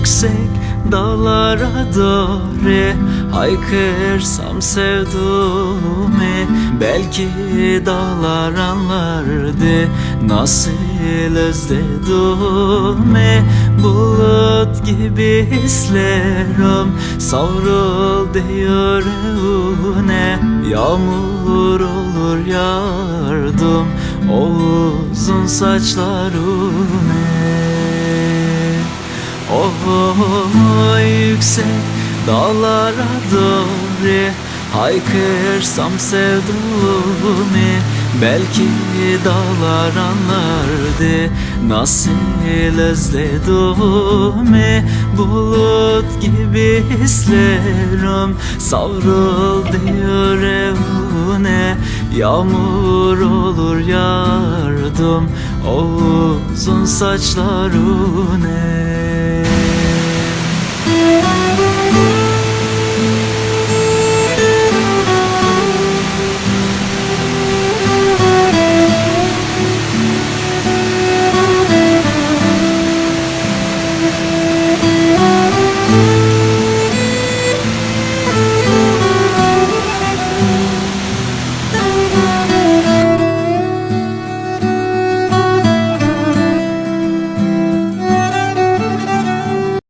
yüksek dağlara doğru Haykırsam sevduğumu Belki dağlar anlardı Nasıl özlediğimi. Bulut gibi hislerim Savrul diyor ne Yağmur olur yardım O uzun saçlarına Oh yüksek dağlara doğru Haykırsam sevduğumu Belki dağlar anlardı. Nasıl özlediğimi Bulut gibi hislerim Savrul diyor evine. Yağmur olur yardım O uzun saçlarına